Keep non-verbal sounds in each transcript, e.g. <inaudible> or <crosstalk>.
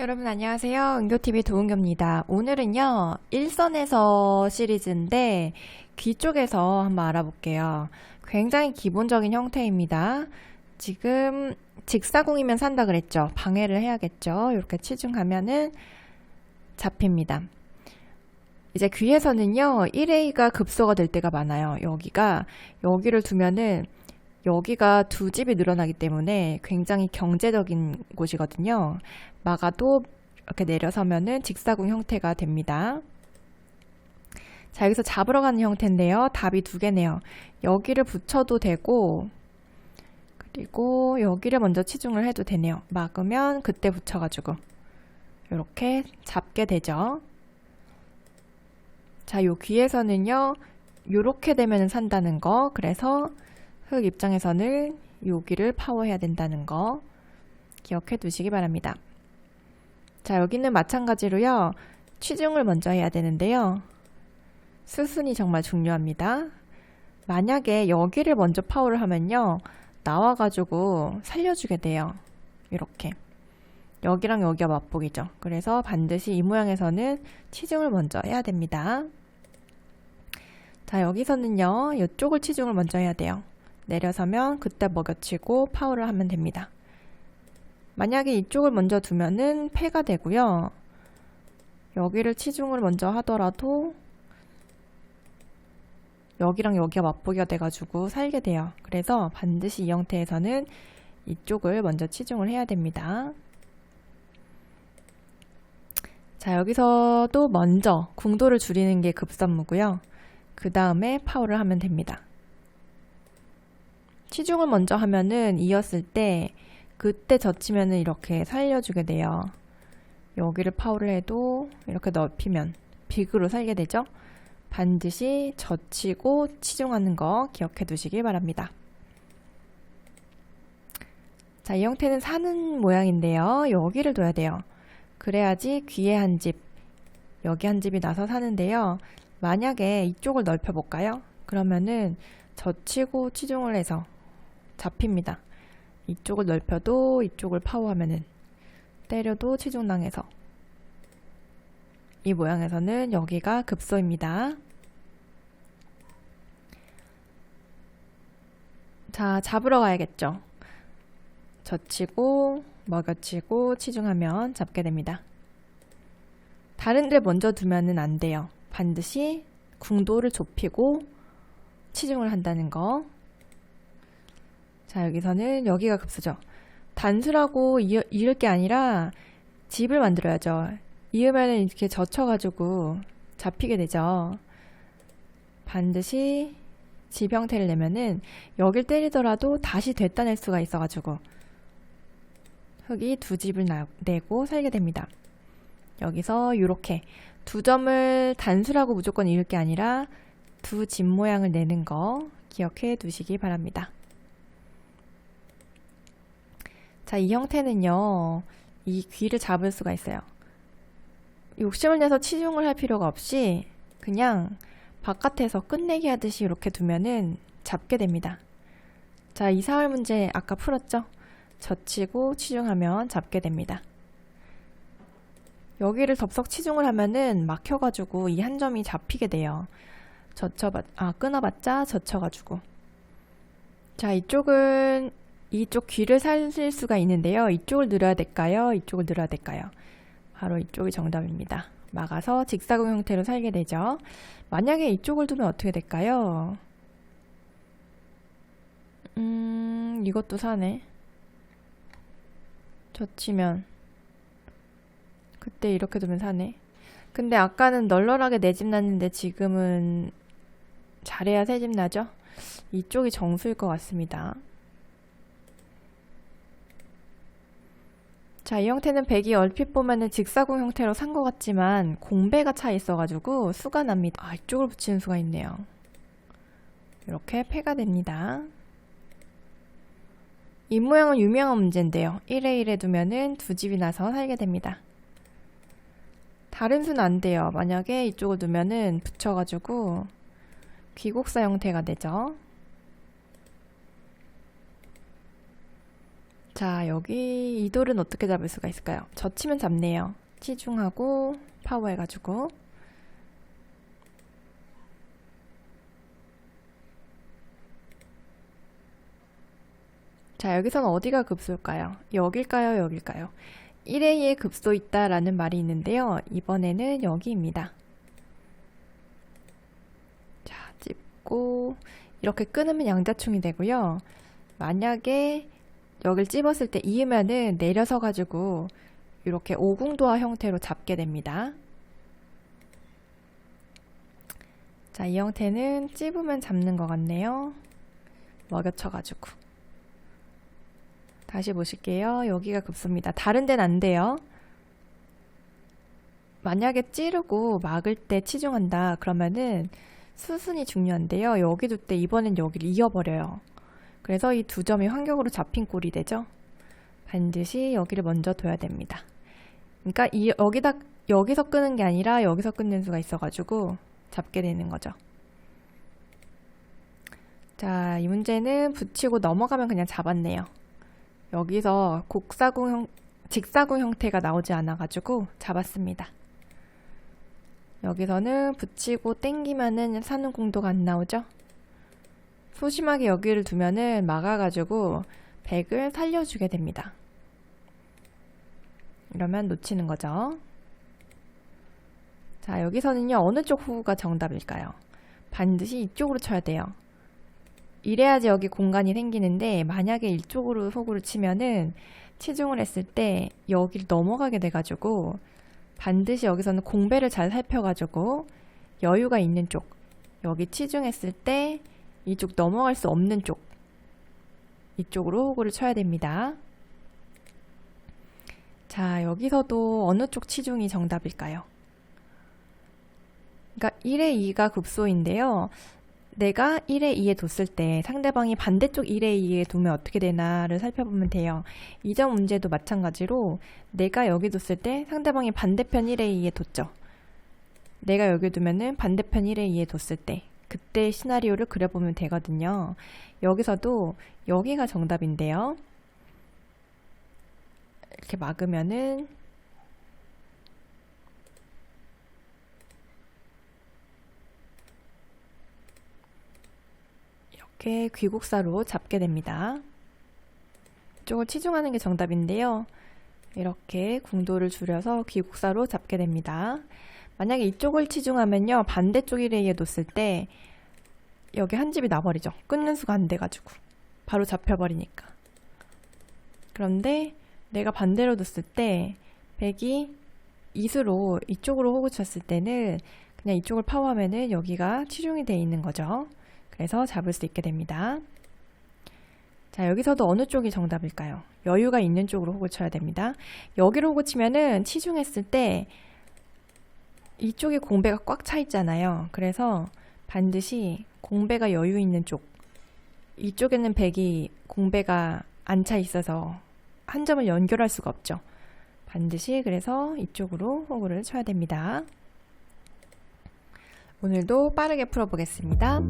여러분 안녕하세요. 은교TV 도은교입니다. 오늘은요, 일선에서 시리즈인데, 귀 쪽에서 한번 알아볼게요. 굉장히 기본적인 형태입니다. 지금 직사궁이면 산다 그랬죠. 방해를 해야겠죠. 이렇게 치중하면은 잡힙니다. 이제 귀에서는요, 1A가 급소가 될 때가 많아요. 여기가, 여기를 두면은 여기가 두 집이 늘어나기 때문에 굉장히 경제적인 곳이거든요. 막아도 이렇게 내려서면은 직사궁 형태가 됩니다. 자, 여기서 잡으러 가는 형태인데요. 답이 두 개네요. 여기를 붙여도 되고, 그리고 여기를 먼저 치중을 해도 되네요. 막으면 그때 붙여가지고, 이렇게 잡게 되죠. 자, 요 귀에서는요, 요렇게 되면 산다는 거. 그래서 흙 입장에서는 여기를 파워해야 된다는 거 기억해 두시기 바랍니다. 자, 여기는 마찬가지로요. 취중을 먼저 해야 되는데요. 수순이 정말 중요합니다. 만약에 여기를 먼저 파워를 하면요. 나와가지고 살려주게 돼요. 이렇게. 여기랑 여기가 맞복이죠. 그래서 반드시 이 모양에서는 치중을 먼저 해야 됩니다. 자, 여기서는요. 이쪽을 치중을 먼저 해야 돼요. 내려서면 그때 먹여치고 파워를 하면 됩니다. 만약에 이쪽을 먼저 두면은 폐가 되고요. 여기를 치중을 먼저 하더라도 여기랑 여기가 맞보기가 돼가지고 살게 돼요. 그래서 반드시 이 형태에서는 이쪽을 먼저 치중을 해야 됩니다. 자, 여기서도 먼저 궁도를 줄이는 게 급선무고요. 그 다음에 파워를 하면 됩니다. 치중을 먼저 하면은 이었을 때 그때 젖히면은 이렇게 살려주게 돼요. 여기를 파워를 해도 이렇게 넓히면 빅으로 살게 되죠. 반드시 젖히고 치중하는 거 기억해 두시기 바랍니다. 자, 이 형태는 사는 모양인데요. 여기를 둬야 돼요. 그래야지 귀에 한 집, 여기 한 집이 나서 사는데요. 만약에 이쪽을 넓혀 볼까요? 그러면은 젖히고 치중을 해서 잡힙니다. 이쪽을 넓혀도 이쪽을 파워하면은 때려도 치중당해서 이 모양에서는 여기가 급소입니다. 자, 잡으러 가야겠죠. 젖히고 먹여치고 치중하면 잡게 됩니다. 다른 데 먼저 두면은 안 돼요. 반드시 궁도를 좁히고 치중을 한다는 거 자, 여기서는 여기가 급수죠. 단수라고 이을 게 아니라 집을 만들어야죠. 이으면 이렇게 젖혀가지고 잡히게 되죠. 반드시 집 형태를 내면은 여길 때리더라도 다시 됐다낼 수가 있어가지고 흙이 두 집을 나, 내고 살게 됩니다. 여기서 이렇게 두 점을 단수라고 무조건 이을 게 아니라 두 집 모양을 내는 거 기억해 두시기 바랍니다. 자, 이 형태는요, 이 귀를 잡을 수가 있어요. 욕심을 내서 치중을 할 필요가 없이 그냥 바깥에서 끝내기 하듯이 이렇게 두면은 잡게 됩니다. 자, 이 사월 문제 아까 풀었죠? 젖히고 치중하면 잡게 됩니다. 여기를 덥석 치중을 하면은 막혀가지고 이 한 점이 잡히게 돼요. 젖혀봤, 아, 끊어봤자 젖혀가지고. 자, 이쪽은 이쪽 귀를 살릴 수가 있는데요. 이쪽을 늘어야 될까요? 이쪽을 늘어야 될까요? 바로 이쪽이 정답입니다. 막아서 직사각 형태로 살게 되죠. 만약에 이쪽을 두면 어떻게 될까요? 음, 이것도 사네. 젖히면. 그때 이렇게 두면 사네. 근데 아까는 널널하게 내 집 났는데 지금은 잘해야 새 집 나죠? 이쪽이 정수일 것 같습니다. 자, 이 형태는 백이 얼핏 보면은 직사궁 형태로 산 것 같지만 공배가 차 있어가지고 수가 납니다. 아, 이쪽을 붙이는 수가 있네요. 이렇게 패가 됩니다. 이 모양은 유명한 문제인데요. 1에 1에 두면은 두 집이 나서 살게 됩니다. 다른 수는 안 돼요. 만약에 이쪽을 두면은 붙여가지고 귀곡사 형태가 되죠. 자, 여기 이 돌은 어떻게 잡을 수가 있을까요? 젖히면 잡네요. 치중하고 파워 해가지고 자, 여기서는 어디가 급소일까요? 여길까요? 여길까요? 1에 2의 급소 있다라는 말이 있는데요. 이번에는 여기입니다. 자, 찝고 이렇게 끊으면 양자충이 되고요. 만약에 여길 찝었을 때 이으면은 내려서 가지고 이렇게 오궁도화 형태로 잡게 됩니다. 자, 이 형태는 찝으면 잡는 것 같네요. 먹여쳐가지고. 다시 보실게요. 여기가 급소입니다. 다른 데는 안 돼요. 만약에 찌르고 막을 때 치중한다. 그러면은 수순이 중요한데요. 여기 둘때 이번엔 여기를 이어버려요. 그래서 이 두 점이 환경으로 잡힌 꼴이 되죠. 반드시 여기를 먼저 둬야 됩니다. 그러니까 이 여기다 여기서 끄는 게 아니라 여기서 끊는 수가 있어가지고 잡게 되는 거죠. 자, 이 문제는 붙이고 넘어가면 그냥 잡았네요. 여기서 곡사구 형, 직사구 형태가 나오지 않아가지고 잡았습니다. 여기서는 붙이고 땡기면은 사는 공도가 안 나오죠? 소심하게 여기를 두면은 막아가지고 백을 살려주게 됩니다. 이러면 놓치는 거죠. 자, 여기서는요, 어느 쪽 후가 정답일까요? 반드시 이쪽으로 쳐야 돼요. 이래야지 여기 공간이 생기는데, 만약에 이쪽으로 소구를 치면은, 치중을 했을 때 여기를 넘어가게 돼가지고, 반드시 여기서는 공배를 잘 살펴가지고, 여유가 있는 쪽, 여기 치중했을 때, 이쪽 넘어갈 수 없는 쪽, 이쪽으로 호구를 쳐야 됩니다. 자, 여기서도 어느 쪽 치중이 정답일까요? 그러니까 1의 2가 급소인데요. 내가 1의 2에 뒀을 때 상대방이 반대쪽 1의 2에 두면 어떻게 되나를 살펴보면 돼요. 이점 문제도 마찬가지로 내가 여기 뒀을 때 상대방이 반대편 1의 2에 뒀죠. 내가 여기 두면은 반대편 1의 2에 뒀을 때 그때 시나리오를 그려보면 되거든요. 여기서도 여기가 정답인데요. 이렇게 막으면은 이렇게 귀국사로 잡게 됩니다. 이쪽을 치중하는 게 정답인데요. 이렇게 궁도를 줄여서 귀국사로 잡게 됩니다. 만약에 이쪽을 치중하면요. 반대쪽 이레이에 놓았을 때 여기 한 집이 나버리죠. 끊는 수가 안 돼가지고. 바로 잡혀버리니까. 그런데 내가 반대로 뒀을 때 백이 이수로 이쪽으로 호구 쳤을 때는 그냥 이쪽을 파워하면은 여기가 치중이 돼 있는 거죠. 그래서 잡을 수 있게 됩니다. 자, 여기서도 어느 쪽이 정답일까요? 여유가 있는 쪽으로 호구 쳐야 됩니다. 여기로 호구 치면은 치중했을 때 이쪽에 공배가 꽉 차 있잖아요. 그래서 반드시 공배가 여유 있는 쪽, 이쪽에는 백이 공배가 안 차 있어서 한 점을 연결할 수가 없죠. 반드시 그래서 이쪽으로 호구를 쳐야 됩니다. 오늘도 빠르게 풀어보겠습니다.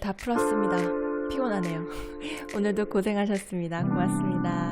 다 풀었습니다. 피곤하네요. <laughs> 오늘도 고생하셨습니다. 고맙습니다.